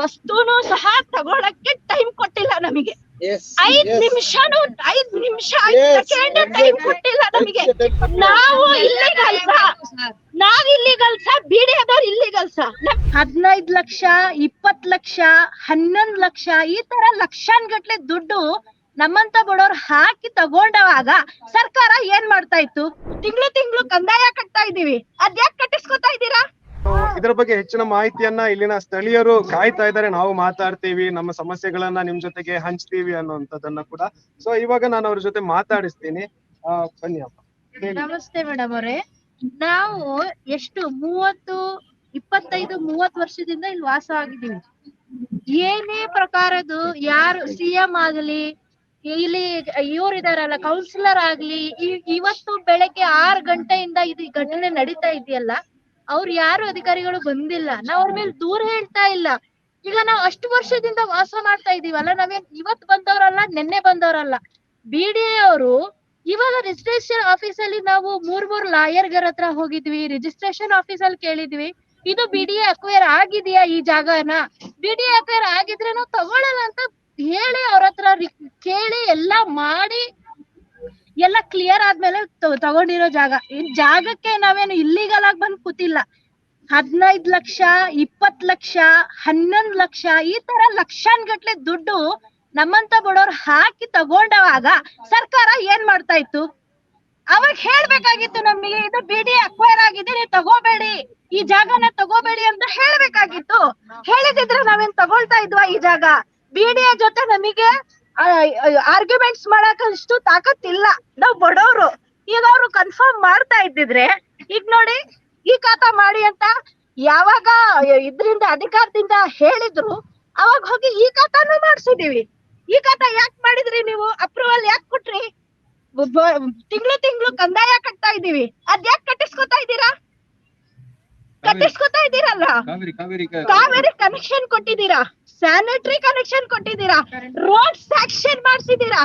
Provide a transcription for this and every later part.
ವಸ್ತುನು ಸಹ ತಗೊಳಕ್ಕೆ ಟೈಮ್ ಕೊಟ್ಟಿಲ್ಲ ನಮಗೆ. ಐದ್. ನಿಮಿಷನು ಐದ್ ನಿಮಿಷ ಸೆಕೆಂಡ್ ಟೈಮ್ ಕೊಟ್ಟಿಲ್ಲ ನಮಗೆ. ನಾವು ಇಲ್ಲಿಗಲ್ಸ ನಾವ್ ಇಲ್ಲಿಗಲ್ಸ ಬಿಡಿಯೋದವ್ರು ಇಲ್ಲಿಗಲ್ಸ ಹದಿನೈದ್ ಲಕ್ಷ ಇಪ್ಪತ್ ಲಕ್ಷ ಹನ್ನೊಂದ್ ಲಕ್ಷ ಈ ತರ ಲಕ್ಷಾನ್ಗಟ್ಲೆ ದುಡ್ಡು ನಮ್ಮಂತ ಬಡವ್ರು ಹಾಕಿ ತಗೊಂಡವಾಗ ಸರ್ಕಾರ ಏನ್ ಮಾಡ್ತಾ ಇತ್ತು? ತಿಂಗ್ಳು ತಿಂಗ್ಳು ಕಂದಾಯ ಕಟ್ತಾ ಇದೀವಿ ಅದ್ಯಾಕ್ ಕಟ್ಟಿಸ್ಕೊತಾ ಇದ್ದೀರಾ? ಇದರ ಬಗ್ಗೆ ಹೆಚ್ಚಿನ ಮಾಹಿತಿಯನ್ನ ಇಲ್ಲಿನ ಸ್ಥಳೀಯರು ಕಾಯ್ತಾ ಇದ್ದಾರೆ. ನಾವು ಮಾತಾಡ್ತೀವಿ, ನಮ್ಮ ಸಮಸ್ಯೆಗಳನ್ನ ನಿಮ್ ಜೊತೆಗೆ ಹಂಚ್ತೀವಿ ಅನ್ನುವಂಥದ್ದನ್ನ ಕೂಡ. ಸೊ ಇವಾಗ ನಾನು ಅವ್ರ ಜೊತೆ ಮಾತಾಡಿಸ್ತೀನಿ. ಬನ್ನಿ ಅಪ್ಪ. ನಮಸ್ತೆ ಮೇಡಮ್ ಅವರೇ. ನಾವು ಎಷ್ಟು ಮೂವತ್ತು, ಇಪ್ಪತ್ತೈದು, ಮೂವತ್ತು ವರ್ಷದಿಂದ ಇಲ್ಲಿ ವಾಸ ಆಗಿದ್ದೀವಿ. ಏನೇ ಪ್ರಕಾರದ್ದು ಯಾರು ಸಿಎಂ ಆಗಲಿ, ಇಲ್ಲಿ ಇವ್ರು ಇದಾರಲ್ಲ ಕೌನ್ಸಿಲರ್ ಆಗ್ಲಿ ಇವತ್ತು ಬೆಳಗ್ಗೆ ಆರು ಗಂಟೆಯಿಂದ ಇದು ಘಟನೆ ನಡೀತಾ ಇದೆಯಲ್ಲ ಅವ್ರು ಯಾರು ಅಧಿಕಾರಿಗಳು ಬಂದಿಲ್ಲ. ನಾವ್ ಅವ್ರ ಮೇಲೆ ದೂರ ಹೇಳ್ತಾ ಇಲ್ಲ. ಈಗ ನಾವು ಅಷ್ಟು ವರ್ಷದಿಂದ ವಾಸ ಮಾಡ್ತಾ ಇದೀವಲ್ಲ ನಾವೇನ್ ಇವತ್ ಬಂದವರಲ್ಲ, ನಿನ್ನೆ ಬಂದವರಲ್ಲ. ಬಿ ಡಿ ಅವರು ಇವಾಗ ರಿಜಿಸ್ಟ್ರೇಷನ್ ಆಫೀಸ್ ಅಲ್ಲಿ ನಾವು ಮೂರ್ ಮೂರ್ ಲಾಯರ್ ಗರ ಹತ್ರ ಹೋಗಿದ್ವಿ ರಿಜಿಸ್ಟ್ರೇಷನ್ ಆಫೀಸ್ ಅಲ್ಲಿ ಕೇಳಿದ್ವಿ. ಇದು ಬಿ ಡಿ ಅಕ್ವೈರ್ ಆಗಿದೆಯಾ ಈ ಜಾಗನ? ಬಿ ಡಿ ಅಕ್ವೈರ್ ಆಗಿದ್ರೆ ನಾವು ತಗೊಳಲ್ಲ ಅಂತ ಹೇಳಿ ಅವ್ರ ಹತ್ರ ಕೇಳಿ ಎಲ್ಲಾ ಮಾಡಿ ಎಲ್ಲ ಕ್ಲಿಯರ್ ಆದ್ಮೇಲೆ ತಗೊಂಡಿರೋ ಜಾಗ. ಈ ಜಾಗಕ್ಕೆ ನಾವೇನು ಇಲ್ಲಿಗಲ್ ಆಗಿ ಬಂದ್ ಕೂತಿಲ್ಲ. ಹದಿನೈದ್ ಲಕ್ಷ ಇಪ್ಪತ್ ಲಕ್ಷ, ಹನ್ನೊಂದ್ ಲಕ್ಷ, ಈ ತರ ಲಕ್ಷಾನ್ಗಟ್ಲೆ ದುಡ್ಡು ನಮ್ಮಂತ ಬಡವ್ರು ಹಾಕಿ ತಗೊಂಡವಾಗ ಸರ್ಕಾರ ಏನ್ ಮಾಡ್ತಾ ಇತ್ತು? ಅವಾಗ ಹೇಳ್ಬೇಕಾಗಿತ್ತು ನಮಗೆ, ಇದು ಬಿಡಿ ಅಕ್ವೈರ್ ಆಗಿದೆ, ನೀವು ತಗೋಬೇಡಿ. ಈ ಜಾಗನ ತಗೋಬೇಡಿ ಅಂತ ಹೇಳ್ಬೇಕಾಗಿತ್ತು. ಹೇಳಿದಿದ್ರೆ ನಾವೇನ್ ತಗೊಳ್ತಾ ಇದ್ವಾ ಈ ಜಾಗ? ಬಿಡಿಯ ಜೊತೆ ನಮಗೆ ಆರ್ಗ್ಯುಮೆಂಟ್ಸ್ ಮಾಡಕ್ ಅಷ್ಟು ತಾಕತ್ ಇಲ್ಲ. ನಾವ್ ಬಡವ್ರು. ಈಗ ಅವ್ರು ಕನ್ಫರ್ಮ್ ಮಾಡ್ತಾ ಇದ್ದಿದ್ರೆ ಈಗ ನೋಡಿ ಈ ಕಾತ ಮಾಡಿ ಅಂತ ಯಾವಾಗ ಇದ್ರಿಂದ ಅಧಿಕಾರದಿಂದ ಹೇಳಿದ್ರು ಅವಾಗ ಹೋಗಿ ಈ ಕಾತಾನು ಮಾಡ್ಸಿದೀವಿ. ಈ ಕಾತ ಯಾಕೆ ಮಾಡಿದ್ರಿ ನೀವು? ಅಪ್ರೂವಲ್ ಯಾಕೆ ಕೊಟ್ರಿ? ತಿಂಗಳು ತಿಂಗಳು ಕಂದಾಯ ಕಟ್ತಾ ಇದೀವಿ ಅದ್ಯಾಕ್ ಕಟ್ಟಿಸ್ಕೊತಾ ಇದ್ದೀರಾ? ಕಟ್ಟಿಸ್ಕೊತಾ ಇದ್ದೀರಲ್ಲ? ಕಾವೇರಿ ಕನೆಕ್ಷನ್ ಕೊಟ್ಟಿದ್ದೀರಾ? ಸ್ಯಾನಿಟರಿ ಕನೆಕ್ಷನ್ ಕೊಟ್ಟಿದ್ದೀರಾ? ರೋಡ್ ಸ್ಯಾಕ್ಷನ್ ಮಾಡಿಸಿದೀರಾ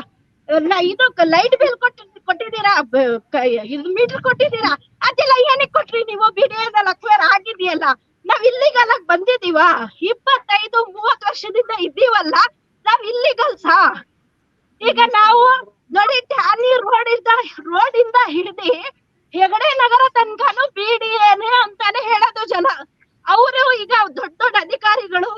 ಇದು ಲೈಟ್ ಬಿಲ್ ಕೊಟ್ಟಿದ್ದೀರಾ? ಬ- ಇದು ಮೀಟರ್ ಕೊಟ್ಟಿದ್ದೀರಾ? ಅದೆಲ್ಲ ಏನಕ್ಕೆ ಕೊಟ್ರಿ ನೀವು? ಬಿಡಿಯೋದಲ್ಲ ಕ್ಲಿಯರ್ ಆಗಿದೆಯಲ್ಲ ನಾವ್ ಇಲ್ಲಿಗಲ್ ಬಂದಿದೀವ ಇಪ್ಪತ್ತೈದು ಮೂವತ್ ವರ್ಷದಿಂದ ಇದ್ದೀವಲ್ಲ? ನಾವ್ ಇಲ್ಲಿಗಲ್ಸ ಈಗ ನಾವು ನೋಡಿ ಟ್ಯಾನಿ ರೋಡ್ ಇಂದ ರೋಡ್ ಇಂದ ಹಿಡ್ದಿ ಹೆಗಡೆ ನಗರ ತನಕನು ಬಿಡಿಯೇನೆ ಅಂತಾನೆ ಹೇಳೋದು ಜನ. ಅವರು ಈಗ ದೊಡ್ಡ ದೊಡ್ಡ ಅಧಿಕಾರಿಗಳು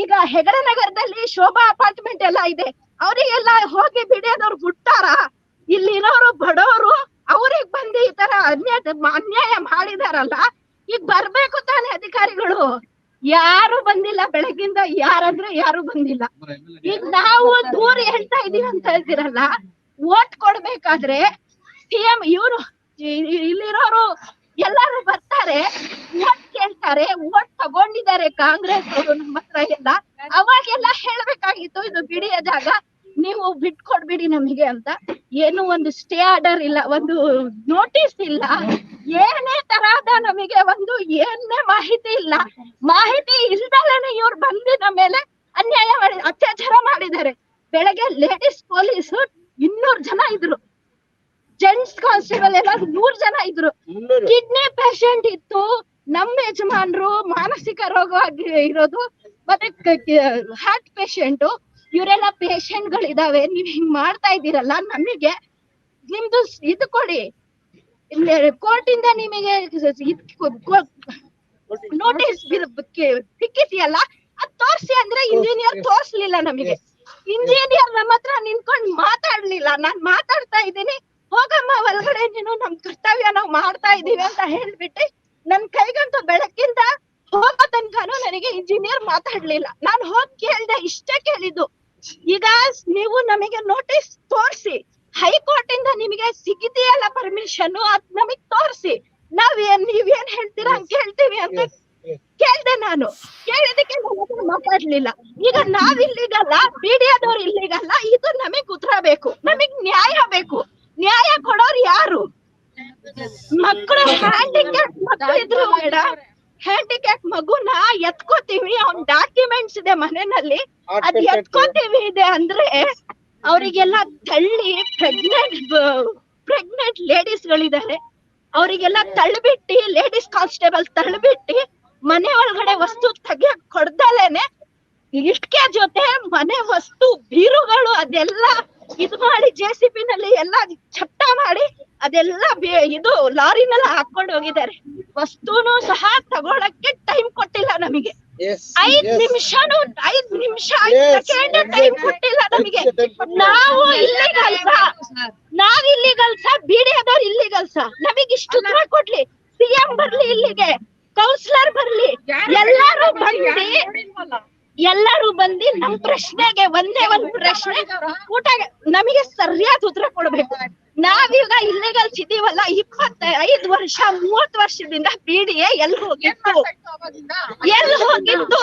ಈಗ ಹೆಗಡೆ ನಗರದಲ್ಲಿ ಶೋಭಾ ಅಪಾರ್ಟ್ಮೆಂಟ್ ಎಲ್ಲ ಇದೆ. ಅವರಿಗೆಲ್ಲ ಹೋಗಿ ಬಿಡಿಯೋದವ್ರು ಬಿಟ್ಟಾರ ಇಲ್ಲಿರೋರು ಬಡವರು, ಅವ್ರಿಗೆ ಬಂದು ಈ ತರ ಅನ್ಯಾಯ ಅನ್ಯಾಯ ಮಾಡಿದಾರಲ್ಲ? ಈಗ ಬರ್ಬೇಕು ತಾನೆ ಅಧಿಕಾರಿಗಳು. ಯಾರು ಬಂದಿಲ್ಲ ಬೆಳಗಿಂದ ಯಾರಂದ್ರೆ ಯಾರು ಬಂದಿಲ್ಲ. ಈಗ ನಾವು ದೂರ ಹೇಳ್ತಾ ಇದೀವಿ ಅಂತ ಹೇಳ್ತಿರಲ್ಲ? ವೋಟ್ ಕೊಡ್ಬೇಕಾದ್ರೆ ಸಿಎಂ ಇವರು ಇಲ್ಲಿರೋರು ಎಲ್ಲಾರು ಬರ್ತಾರೆ. ವೋಟ್ ಕೇಳ್ತಾರೆ ಓಟ್ ತಗೊಂಡಿದ್ದಾರೆ ಕಾಂಗ್ರೆಸ್ ಅವರು ನಮ್ಮ ಹತ್ರ ಎಲ್ಲ. ಅವಾಗೆಲ್ಲ ಹೇಳ್ಬೇಕಾಗಿತ್ತು ಇದು ಬಿಡಿಯ ಜಾಗ ನೀವು ಬಿಟ್ಕೊಡ್ಬಿಡಿ ನಮಗೆ ಅಂತ. ಏನು ಒಂದು ಸ್ಟೇ ಆರ್ಡರ್ ಇಲ್ಲ ಒಂದು ನೋಟಿಸ್ ಇಲ್ಲ. ಏನೇ ತರಹದ ನಮಗೆ ಒಂದು ಏನೇ ಮಾಹಿತಿ ಇಲ್ಲ. ಮಾಹಿತಿ ಇಲ್ದಲೇನೆ ಇವ್ರು ಬಂದು ನಮ್ಮ ಮೇಲೆ ಅನ್ಯಾಯ ಮಾಡಿ ಅತ್ಯಾಚಾರ ಮಾಡಿದ್ದಾರೆ. ಬೆಳಗ್ಗೆ ಲೇಡೀಸ್ ಪೊಲೀಸ್ ಇನ್ನೂರ್ ಜನ ಇದ್ರು. ಜೆಂಟ್ಸ್ ಕಾನ್ಸ್ಟೇಬಲ್ ಎಲ್ಲ ನೂರ್ ಜನ ಇದ್ರು. ಕಿಡ್ನಿ ಪೇಷಂಟ್ ಇತ್ತು. ನಮ್ಮ ಯಜಮಾನರು ಮಾನಸಿಕ ರೋಗವಾಗಿ ಇರೋದು, ಮತ್ತೆ ಹಾರ್ಟ್ ಪೇಷಂಟ್ ಇವರೆಲ್ಲ ಪೇಷಂಟ್ ಗಳಿದಾವೆ, ನೀವ್ ಹಿಂಗ್ ಮಾಡ್ತಾ ಇದ್ದೀರಲ್ಲ ನಮಗೆ, ನಿಮ್ದು ಇದು ಕೊಡಿ. ಕೋರ್ಟ್ ಇಂದ ನಿಮಗೆ ನೋಟಿಸ್ ಸಿಕ್ಕಿದೆಯಲ್ಲ, ಅದ್ ತೋರ್ಸಿ ಅಂದ್ರೆ ಇಂಜಿನಿಯರ್ ತೋರ್ಸ್ಲಿಲ್ಲ ನಮಗೆ. ಇಂಜಿನಿಯರ್ ನಮ್ಮ ಹತ್ರ ನಿಂತ್ಕೊಂಡ್ ಮಾತಾಡ್ಲಿಲ್ಲ, ನಾನ್ ಮಾತಾಡ್ತಾ ಇದ್ದೀನಿ, ಹೋಗಮ್ಮ, ಒಳಗಡೆ ನೀನು ನಮ್ ಕರ್ತವ್ಯ ನಾವ್ ಮಾಡ್ತಾ ಇದೀವಿ ಅಂತ ಹೇಳ್ಬಿಟ್ಟು ನನ್ ಕೈಗಂತೂ ಬೆಳಕಿಂದ ಹೋಗೋ ತನಕನು ನನಗೆ ಇಂಜಿನಿಯರ್ ಮಾತಾಡ್ಲಿಲ್ಲ. ನಾನ್ ಹೋಗ್ ಕೇಳ್ದೆ ಇಷ್ಟೇ ಕೇಳಿದ್ದು. ಈಗ ನೀವು ನಮಗೆ ನೋಟಿಸ್ ತೋರ್ಸಿ. ಹೈಕೋರ್ಟ್ ಇಂದ ನಿಮಗೆ ಸಿಗಿದೆಯಲ್ಲ ಪರ್ಮಿಷನ್ ಅದ್ ನಮಗ್ ತೋರ್ಸಿ. ಏನ್ ನೀವೇನ್ ಹೇಳ್ತೀರಾ ಹಂಗ್ ಕೇಳ್ತೀವಿ ಅಂತ ಕೇಳ್ದೆ ನಾನು. ಕೇಳಿದಕ್ಕೆ ಮಾತಾಡ್ಲಿಲ್ಲ. ಈಗ ನಾವ್ ಇಲ್ಲಿಗಲ್ಲ ಬಿಡಿಯಾದವ್ರು ಇಲ್ಲಿಗಲ್ಲ ಇದು ನಮಗ್ ಉತ್ತರ ಬೇಕು. ನಮಗ್ ನ್ಯಾಯ ಬೇಕು. ನ್ಯಾಯ ಕೊಡೋರು ಯಾರು? ಮಕ್ಕಳು ಹ್ಯಾಂಡಿಕ್ಯಾಪ್ ಮಕ್ಕಳು ಇದ್ರು ಬೇಡ ಹ್ಯಾಂಡಿಕ್ಯಾಪ್ ಮಗುನ ಎತ್ಕೋತೀವಿ ಅವ್ನ್ ಡಾಕ್ಯುಮೆಂಟ್ಸ್ ಇದೆ ಮನೆಯಲ್ಲಿ. ಅದ್ ಎತ್ಕೋತೀವಿ ಇದೆ ಅಂದ್ರೆ ಅವರಿಗೆಲ್ಲ ತಳ್ಳಿ ಪ್ರೆಗ್ನೆಂಟ್ ಪ್ರೆಗ್ನೆಂಟ್ ಲೇಡೀಸ್ ಗಳಿದ್ದಾರೆ ಅವರಿಗೆಲ್ಲ ತಳ್ಳಿಬಿಟ್ಟಿ ಲೇಡೀಸ್ ಕಾನ್ಸ್ಟೇಬಲ್ ತಳ್ಳಿಬಿಟ್ಟಿ ಮನೆ ಒಳಗಡೆ ವಸ್ತು ತೆಗಿಯಕ್ ಕೊಡ್ದಲೇನೆ ಇಷ್ಟಕ್ಕೆ ಜೊತೆ ಮನೆ ವಸ್ತು ಬೀರುಗಳು ಅದೆಲ್ಲ ಇದು ಮಾಡಿ ಜೆ ಸಿ ಬಿ ನಲ್ಲಿ ಎಲ್ಲ ಚಟ್ಟ ಮಾಡಿ ಅದೆಲ್ಲ ಬೇ- ಇದು ಲಾರಿನೆಲ್ಲ ಹಾಕೊಂಡು ಹೋಗಿದ್ದಾರೆ. ವಸ್ತುನು ಸಹ ತಗೊಳಕ್ಕೆ ಟೈಮ್ ಕೊಟ್ಟಿಲ್ಲ ನಮಗೆ. ಐದ್ ನಿಮಿಷನು ಐದ್ ನಿಮಿಷ ಐದ್ ಸೆಕೆಂಡ್ ಟೈಮ್ ಕೊಟ್ಟಿಲ್ಲ ನಮಗೆ. ನಾವು ಇಲ್ಲಿಗಲ್ಸ ನಾವ್ ಇಲ್ಲಿಗಲ್ಸ ಇಲ್ಲಿ ಇಲ್ಲಿಗಲ್ಸ ನಮಗ್ ಇಷ್ಟು ದೂರ ಕೊಡ್ಲಿ. ಸಿಎಂ ಬರ್ಲಿ ಇಲ್ಲಿಗೆ. ಕೌನ್ಸಿಲರ್ ಬರ್ಲಿ. ಎಲ್ಲಾರು ಬಂದಿ ಎಲ್ಲರೂ ಬಂದಿ ನಮ್ ಪ್ರಶ್ನೆಗೆ ಒಂದೇ ಒಂದ್ ಪ್ರಶ್ನೆ ಊಟ ನಮಗೆ ಸರಿಯಾದ ಉತ್ತರ ಕೊಡ್ಬೇಕು. ನಾವೀಗ ಇಲ್ಲಿಗಲ್ ಸಿದ್ದೀವಲ್ಲ ಇಪ್ಪತ್ತ ಐದ್ ವರ್ಷ ಮೂವತ್ ವರ್ಷದಿಂದ ಬಿಡಿಎ ಎಲ್ ಹೋಗಿತ್ತು? ಎಲ್ ಹೋಗಿತ್ತು?